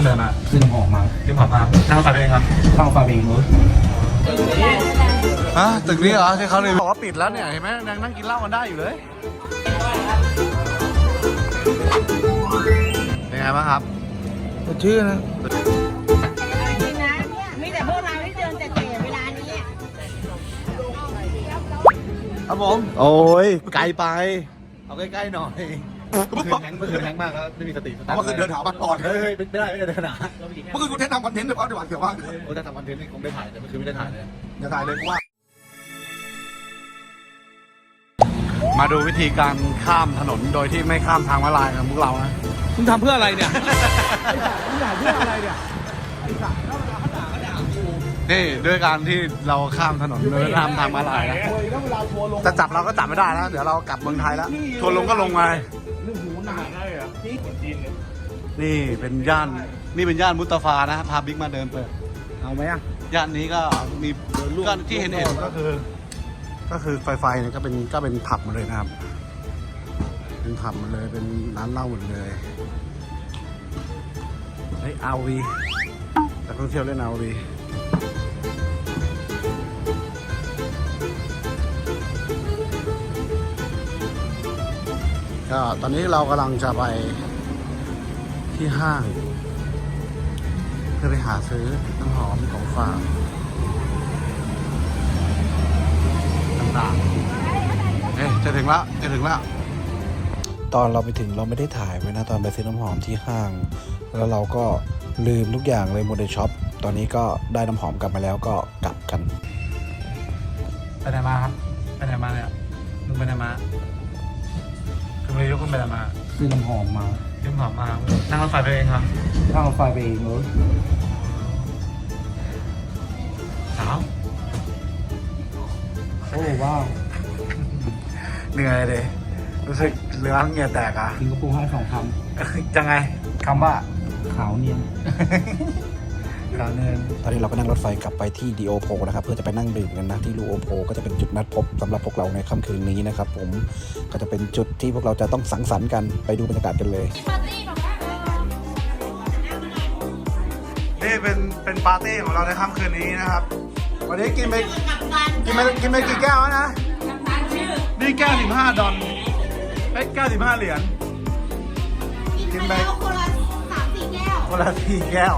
คุณเดินมาขึ้นออกมาที่ผ่านมานั่งรถไฟไปเองครับเข้าฟาเบงรถฮะตึกนี้เหรอที่เขาเลยบอกว่าปิดแล้วเนี่ยเห็นไหมยังนั่งกินเหล้ากันได้อยู่เลยเป็นไงบ้างครับชื่อนะจริงนะมีแต่พวกเราที่เดินแต่เตะเวลานี้ครับผม โอ้ยไกลไป เอาใกล้ๆหน่อย เมื่อคืนแฮงค์เมื่อคืนแฮงค์มากแล้วไม่มีสติสตังค์เมื่อคืนเดินหาบัตรก่อนเฮ้ยไม่ได้ไม่ได้เดินหาเมื่อคืนกูแนะนำคอนเทนต์เลยเพราะเดี๋ยวหวานเสียวมากโอ้ถ้าทำคอนเทนต์นี่คงได้ถ่ายแต่เมื่อคืนไม่ได้ถ่ายเลยอย่าถ่ายเลยกูว่า มาดูวิธีการข้ามถนนโดยที่ไม่ข้ามทางม้าลายของพวกเรานะมึงทำเพื่ออะไรเนี่ยมึงอยากเพื่ออะไรเนี่ยนี่ด้วยการที่เราข้ามถนนโดยไม่ข้ามทางม้าลายนะโอ้ยแล้วเวลาทัวร์ลงจะจับเราก็จับไม่ได้แล้วเดี๋ยวเรากลับเมืองไทยแล้วทัวร์ลงก็ลงมาเรื่องหูห นาได้เหรอนี่คนจีนเนี่ยนี่เป็นย่านนี่เป็นย่านมุตตาฟานะพาบิ๊กมาเดินเปิดเอาไหมอะย่านนี้ก็มีก็ที่เห็นเห็นก็คือ ก็คือไฟไฟเนี่ยก็เป็นก็เป็นผับหมดเลยนะครับ เป็นผับหมดเลยเป็นร้านเหล้าหมดเลยเฮ้ยอาวีแต่ท่องเที่ยวเล่นอาวี ก็ตอนนี้เรากำลังจะไปที่ห้าง เพื่อไปหาซื้อน้ำหอมของฝากต่างๆเอ๊ะจะถึงแล้วจะถึงแล้วตอนเราไปถึงเราไม่ได้ถ่ายไว้นะตอนไปซื้อน้ำหอมที่ห้าง แล้วเราก็ลืมทุกอย่างเลยโมเดลช็อปตอนนี้ก็ได้น้ำหอมกลับมาแล้วก็กลับกันไปไหนมาครับไปไหนมาเนี่ยมึงไปไหนมา คุณเลยยกคุณไปไหนมาซื้อน้ำหอมมายืมหอมมานั่งรถไฟไปเองครับเข้าฟาเบงรถสาวโอ้ว้าวเหนื่อยเลยรู้สึกเลื้องเหงื่อแตกอะสิงคโปร์ให้สองคยังไงคำว่าำขาวเนียนาวเนิน ตอนนี้เราก็นั่งรถไฟกลับไปที่ดีโอโพนะครับเพื่อจะไปนั่งดื่มกันนะที่ลูโอโพก็จะเป็นจุดนัดพบสำหรับพวกเราในค่ำคืนนี้นะครับผมก็จะเป็นจุดที่พวกเราจะต้องสังสรรค์กันไปดูบรรยากาศกันเลยนี่เป็นเป็นปาร์ตี้ของเราในค่ำคืนนี้นะครับ วันนี้กินไปกินไปกินไปกี่แก้วนะนี่แก้วสิบห้าดอลเอ้แก้วสิบห้าเหรียญกินไปคนละสามสี่แก้ว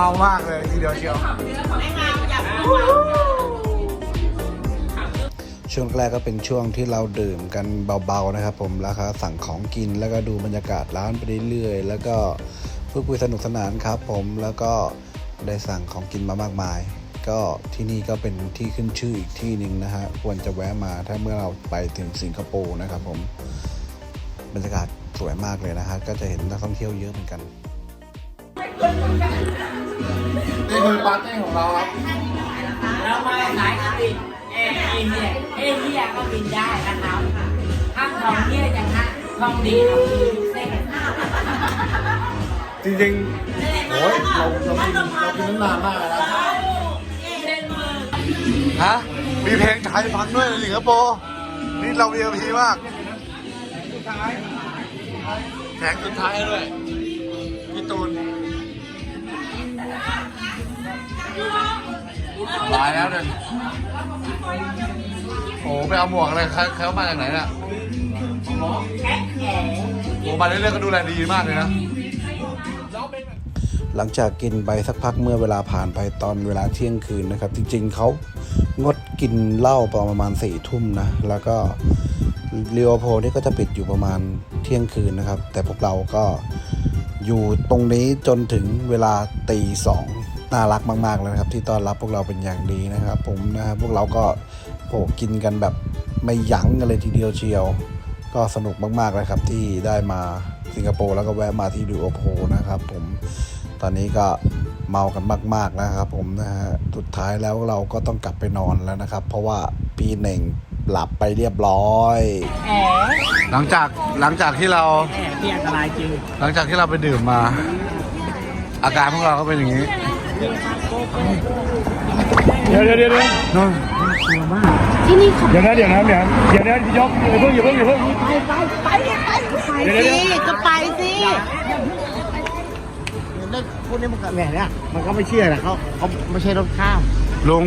เมามากเลยทีเดียวเชียว ช่วงแรกก็เป็นช่วงที่เราดื่มกันเบาๆนะครับผมแล้วก็สั่งของกินแล้วก็ดูบรรยากาศร้านไปเรื่อยๆ แล้วก็พูดคุยสนุกสนานครับผมแล้วก็ได้สั่งของกินมามากมาย ก็ที่นี่ก็เป็นที่ขึ้นชื่ออีกที่หนึ่งนะฮะควรจะแวะมาถ้าเมื่อเราไปถึงสิงคโปร์นะครับผมบรรยากาศสวยมากเลยนะฮะก็จะเห็นนักท่องเที่ยวเยอะเหมือนกัน นี่คือปาร์ตี้ของเราครับเรามาขายก็บินเอบินเนี่ยเอเฮียก็บินได้นะครับห้างทองเฮียอย่างนั้นทองดีทองดีเส้นจริงๆโอ้ยเราเรากินเรากินตั้งนานมากเลยนะฮะมีเพลงไทยฟังด้วยในสิงคโปร์นี่เรา VIP มากแข่งสุดท้ายด้วย ตายแล้วเนี่ยโอ้ไปเอาหมวกอะไรเขาเขามาจากไหนน่ะโอ้มาเรื่อยๆก็ดูแลดีมากเลยนะ หลังจากกินไปสักพักเมื่อเวลาผ่านไปตอนเวลาเที่ยงคืนนะครับ จริงๆเขางดกินเหล้าประมาณสี่ทุ่มนะ แล้วก็เรียวโพนี่ก็จะปิดอยู่ประมาณเที่ยงคืนนะครับ แต่พวกเราก็อยู่ตรงนี้จนถึงเวลาตีสอง น่ารักมาก ๆ เลยนะครับ ที่ต้อนรับพวกเราเป็นอย่างดีนะครับ ผมนะครับพวกเราก็โหกินกันแบบไม่ยั้งกันเลยทีเดียวเชียว ก็สนุกมากๆเลยครับที่ได้มาสิงคโปร์แล้วก็แวะมาที่ดูโอโพนะครับผมตอนนี้ก็เมากันมาก ๆนะครับ ผมนะฮะสุดท้ายแล้วเราก็ต้องกลับไปนอนแล้วนะครับ เพราะว่าปีเหน่งหลับไปเรียบร้อย หลังจากหลังจากที่เราแอบที่อันตรายจริงหลังจากที่เราไปดื่มมา อาการพวกเราก็เป็นอย่างนี้ เดี๋ยวเดี๋ยวเดี๋ยวเดี๋ยวมากที่นี่เขาเดี๋ยวนะเดี๋ยวนะเดี๋ยวนะเดี๋ยวนะพี่ยกอย่าเพิ่งอย่าเพิ่งอย่าเพิ่งไปไปไปไปไปสิก็ไปสิได้พวกนี้มันก็แหมเนี่ยมันก็ไม่เชื่อนะเขาเขาไม่ใช่รถข้ามลุง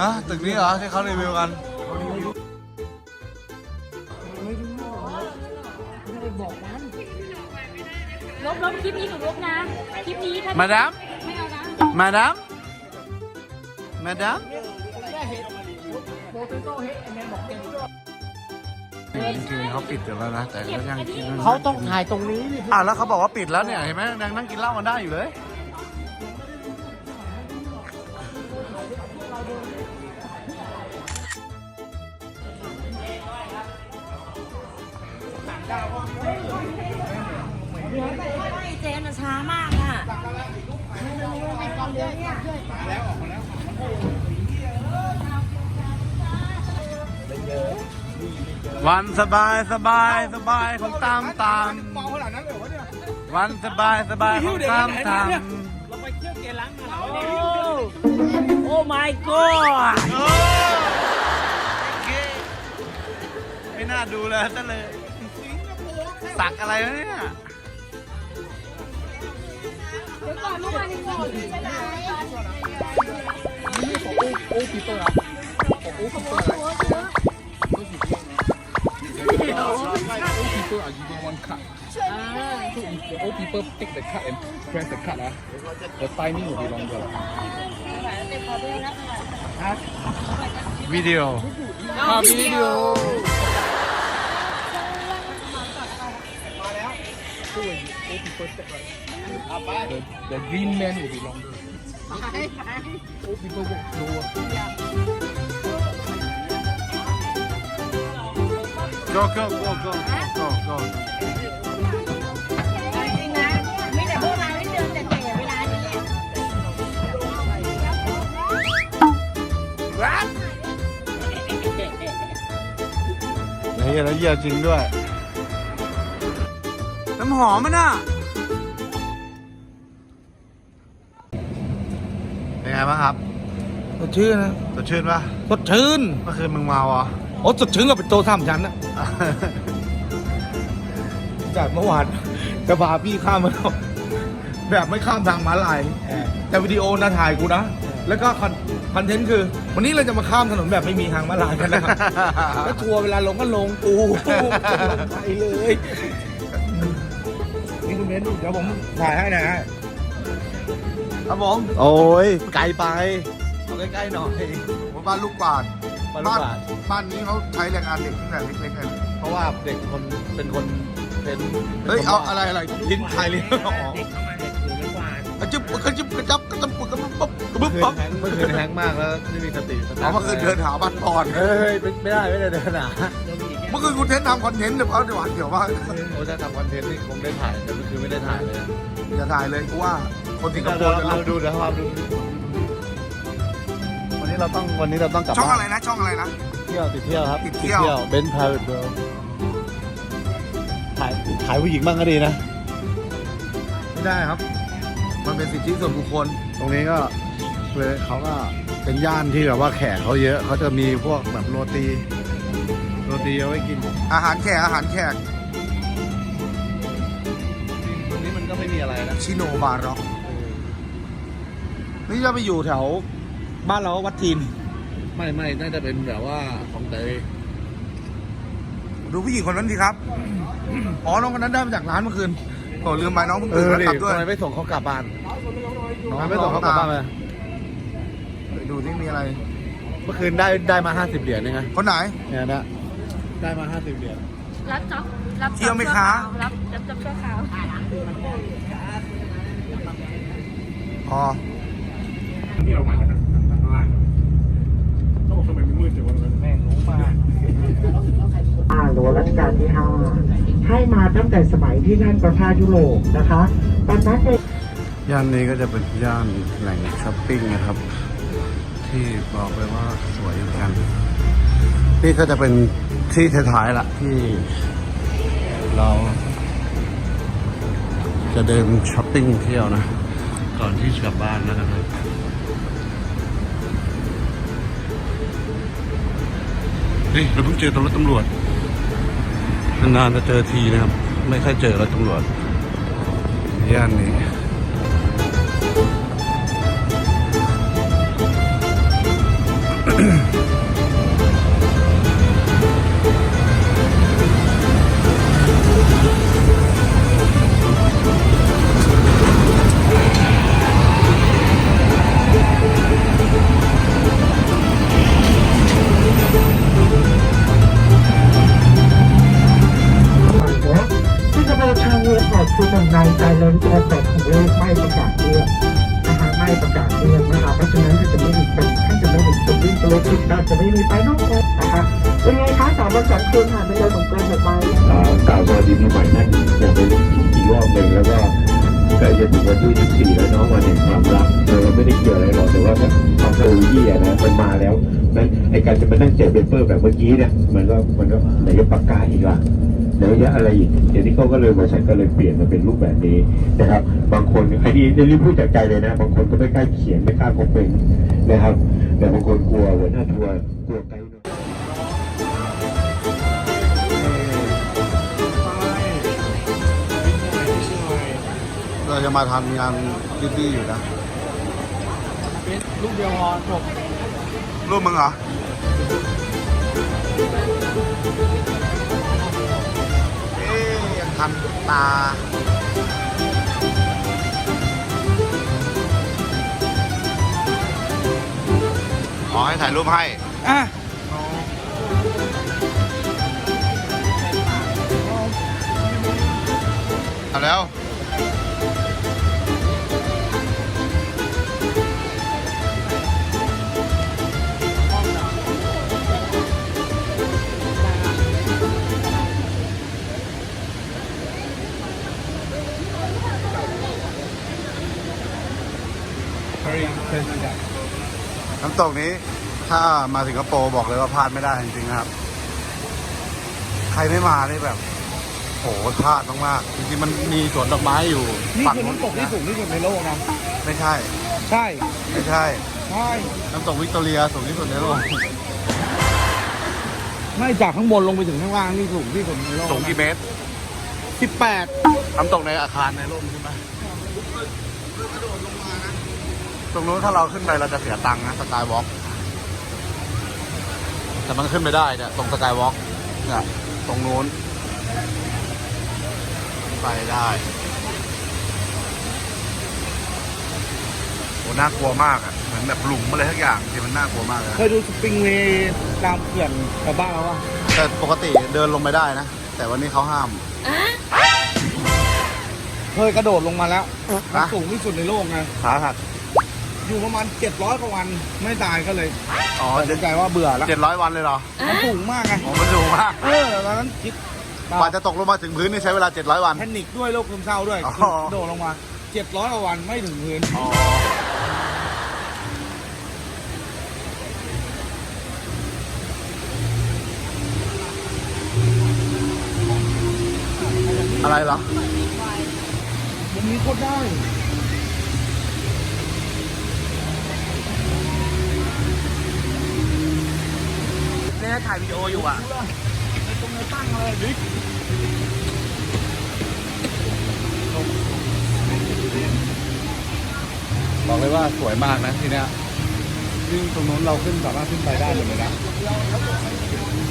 ฮะตึกนี้เหรอที่เขารีวิวกันลบลบคลิปนี้หนูลบนะคลิปนี้ถ้ามาดาม ไม่เอานะมาดาม มาดามจริงๆเขาปิดอยู่แล้วนะแต่ก็ยังกินเขาต้องถ่ายตรงนี้ดิ อะแล้วเขาบอกว่าปิดแล้วเนี่ยเห็นไหมยังนั่งกินเหล้ากันได้อยู่เลย เจนอะช้ามากอะวันสบายสบายสบายของตามตามเมาขนาดนั้นเลยวะเนี่ยวันสบายสบายของตามตามโอ้ my god โอ้ไม่น่าดูเลยซะเลย สักอะไรวะเนี่ยเดี๋ยวก่อนเมื่อวานยังบอกอยู่ใช่ไหม old people take the card and press the card, ah, the timing will be longer. วิดีโอ the, the green man will be longer. Old people walk slower. go go go go go go จริงนะมีแต่พวกเราที่เดินแต่เตะเวลานี้เฮียแล้วเยี่ยจริงด้วยน้ำหอมมันอะ ไงบ้างครับสดชื่นนะสดชื่นปะสดชื่นเมื่อคืนมึงเมาเหรอะโอ้สดชื่นก็เป็นโตสามชั้นนะจากเมื่อวานจะพาพี่ข้ามมาแล้วแบบไม่ข้ามทางม้าลายแต่วิดีโอนะถ่ายกูนะ แล้วก็คอนคอนเทนต์คือ วันนี้เราจะมาข้ามถนนแบบไม่มีทางม้าลายกันนะครับแล้วทัวร์เวลาลงก็ลงกูลงไปเลยนี่คุณเบนซ์เดี๋ยวผมถ่ายให้นะฮะ ครับผมโอ้ยไกลไปเอาใกล้ๆหน่อยผมบ้านลูกบาทบ้านลูกบาศก์บ้านนี้เขาใช้แรงงานเด็กตั้งแต่เล็กๆเลยเพราะว่าเด็กคนเป็นคนเป็นเฮ้ยเอาอะไรอะไรลิ้นคายลิ้นออกกระจุบกระจุบกระจับกระจับกระจับปุ๊บกระเมื่บึ๊อบคืนปั๊บแฮงค์เมื่อคืนแฮงค์มากแล้วไม่มีสติสตัเอางค์เมื่อคืนเดินหาบ้านก่อนเฮ้ยไม่ไม่ได้ไม่ได้เดินหาเมื่อคืนคุณเทนทำคอนเทนต์เดี๋ยวเขาจะหวานเกี่ยวว่าโอ้จะทำคอนเทนต์นี่คงได้ถ่ายแต่เมื่อคืนไม่ได้ถ่ายเลยอย่าถ่ายเลยกูว่า คนสิงคโปเดี๋ยวร์จะเรารู้ดูเดี๋ยวเราดูวันนี้เราต้องวันนี้เราต้องกลับช่องบ้าอะไรนนะช่องอะไรนะ เที่ยวติดเที่ยวครับติดเที่ยว เบนซ์พาเวทเวิลด์ถ่ายถ่ายผู้หญิงบ้างก็ดีนะ ไม่ได้ครับ มันเป็นสิทธิส่วนบุคคล ตรงนี้ก็เลยเขาก็เป็นย่านที่แบบว่าแขกเขาเยอะเขาจะมีพวกแบบโรตีโรตีเอาไว้กิน อาหารแขกอาหารแขกตรงนี้มันก็ไม่มีอะไรนะ ชิโนบาร็อก นี่จะไปอยู่แถวบ้านเราวัดทีนไม่ไม่น่าจะเป็นแบบว่าของเตยดูผู้หญิงคนนั้นดีครับ อ๋อ น้องคนนั้นได้มาจากร้านเมื่อคืนโอ้ลืมไปน้องเพิ่งเอตื่นอแล้วดิกลับด้วยทำไมไม่ส่งเขากลับบ้านน้องทำไมไม่ส่งเขากลับบ้านเลยไปดูที่มีอะไร เมื่อคืนได้ได้มาห้าสิบเหรียญเองไงคนไหนเนี่ยนะได้มาห้าสิบเหรียญรับจ็อบรับจ็อบเที่ยวไหมคะรับรับจ็อบชั่วคราวอ๋อ ที่เรามาจากข้างล่างเขาบอกทำไมมันมืดจังวะแม่งรู้มากห้าหรือว่ารัชกาลที่ห้าให้มาตั้งแต่สมัยที่นั่นประเทศยุโรปนะคะตอนนั้นเองย่านนี้ก็จะเป็นย่านแหล่งช้อปปิ้งนะครับ ที่บอกเลยว่าสวยเหมือนกัน นี่ก็จะเป็นที่ท้ายๆละที่เราจะเดินช้อปปิ้งเที่ยวนะ ก่อนที่จะกลับบ้านนะครับ นี่เราเพิ่งเจอตำรวจตำรวจนานๆจะเจอทีนะครับ ไม่ค่อยเจอรถตำรวจย่านนี้ หนึ่งในใจเล่นตัวแตกของโลกไม่ประกาศเลือกนะคะไม่ประกาศเลือกนะคะเพราะฉะนั้นถ้าจะไม่มีเป็นถ้าจะไม่มีคนวิ่งตัวผิดน่าจะไม่มีไปนอกนะคะเป็นไงคะสามวันสองคืนผ่านไปเลยเหมือนกันหรือไม่อ่ากล่าวสวัสดีปีใหม่นั่นอย่างเป็นอีกรอบหนึ่งแล้วก็ใกล้จะถึงวันที่ 14 แล้วเนาะวันแห่งความรักเราไม่ได้เกี่ยวอะไรหรอกแต่ว่าความโซยี่อะนะมันมาแล้วนั้นไอการจะมานั่งเจอเปเปอร์แบบเมื่อกี้เนี่ยมันก็มันก็ไหนจะปากกาอีกล่ะ ไหนจะอะไรอีกเดี๋ยวนี้เขาก็เลยบริษัทก็เลยเปลี่ยนมาเป็นรูปแบบนี้นะครับ บางคนไอ้นี่นี่พูดจากใจเลยนะ บางคนก็ไม่กล้าเขียนไม่กล้าคอมเมนต์นะครับ แต่บางคนกลัวหัวหน้าทัวร์กลัวไกด์เราจะมาทำงานดีๆอยู่นะลูกเดียวพอจบรูปมึงเหรอ ทันตาขอให้ถ่ายรูปให้อะเอาแล้ว น้ำตกนี้ถ้ามาสิงคโปร์บอกเลยว่าพลาดไม่ได้จริงๆนะครับ ใครไม่มานี่แบบโหพลาดมากๆจริงๆมันมีสวนดอกไม้อยู่นี่ฝั่งคือน้ำตกที่ะสูงที่สุดในโลกนะ ไม่ใช่ ใช่ ไม่ใช่ ใช่ น้ำตกวิกตอเรียสูงที่สุดในโลก ไม่จากข้างบนลงไปถึงข้างล่างนี่สูงที่สุดในโลกสูงกี่เมตรสิบแปดน้ำตกในอาคารในโลกใช่ไหม ตรงนู้นถ้าเราขึ้นไปเราจะเสียตังค์นะสกายวอล์กแต่มันขึ้นไปได้เนี่ยตรงสกายวอล์กเนี่ยตรงนู้น ไปได้โหน่ากลัวมากอะเหมือนแบบหลุมอะไรทุกอย่างที่มันน่ากลัวมากเลยเคยดูสปริงเวย์ตามเขื่อนแถวบ้านเราปะแต่ปกติเดินลงไปได้นะ แต่วันนี้เขาห้าม เคยกระโดดลงมาแล้วฮะสูงที่สุดในโลกไง ขาหัก อยู่ประมาณ700กว่าวันไม่ตายก็เลยอ๋อตัดสินใจว่าเบื่อแล้วเจ็ดร้อยวันเลยเหรอมันสูงมากไงอ๋อมันสูงมากเออตอนนั้นคิดกว่าจะตกลงมาถึงพื้นนี่ใช้เวลา 700 วัน แพนิคด้วยโรคซึมเศร้าด้วยอ๋อ คือกระโดดลงมา700กว่าวันไม่ถึงพื้นอ๋ออะไรเหรอมันมีโคตรได้ นี่ยถ่ายวิดีโออยู่อะตรงไหนตั้งเลยบิ๊กบอกเลยว่าสวยมากนะที่เนี้ยซึ่งตรงนู้นเราขึ้นสามารถขึ้นไปได้หมดเลยนะ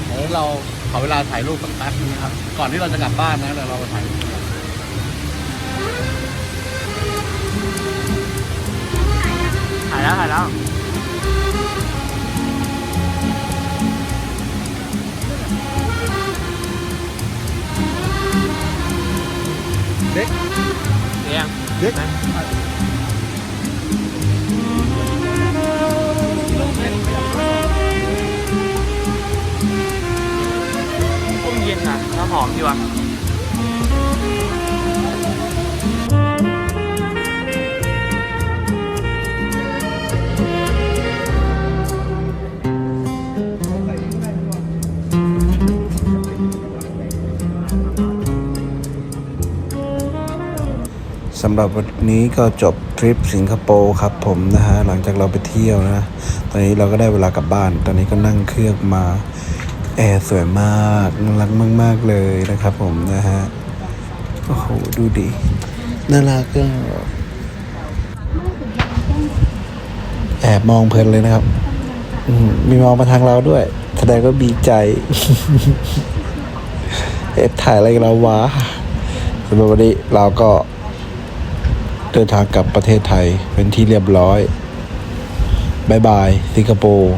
เออเราขอเวลาถ่ายรูปสักแป๊บนึงนะครับ ก่อนที่เราจะกลับบ้านนะเดี๋ยวเราไปถ่ายถ่ายแล้วถ่ายแล้ว อีำหรับวันนี้ก็จบทริปสิงคโปร์ครับผมนะฮะหลังจากเราไปเที่ยวนะ ตอนนี้เราก็ได้เวลากลับบ้าน ตอนนี้ก็นั่งเครื่องมาแอร์สวยมากน่ารักมาก ๆ เลยนะครับผมนะฮะ โอ้โห ดูดิน่ารักก็แอบมองเพลินเลยนะครับมมีมองมาทางเราด้วย แสดงก็บีใจเอฟถ่ายอะไรกับเราวะสำหรับวันนี้เราก็ เดินทางกลับประเทศไทยเป็นที่เรียบร้อยบายบายสิงคโปร์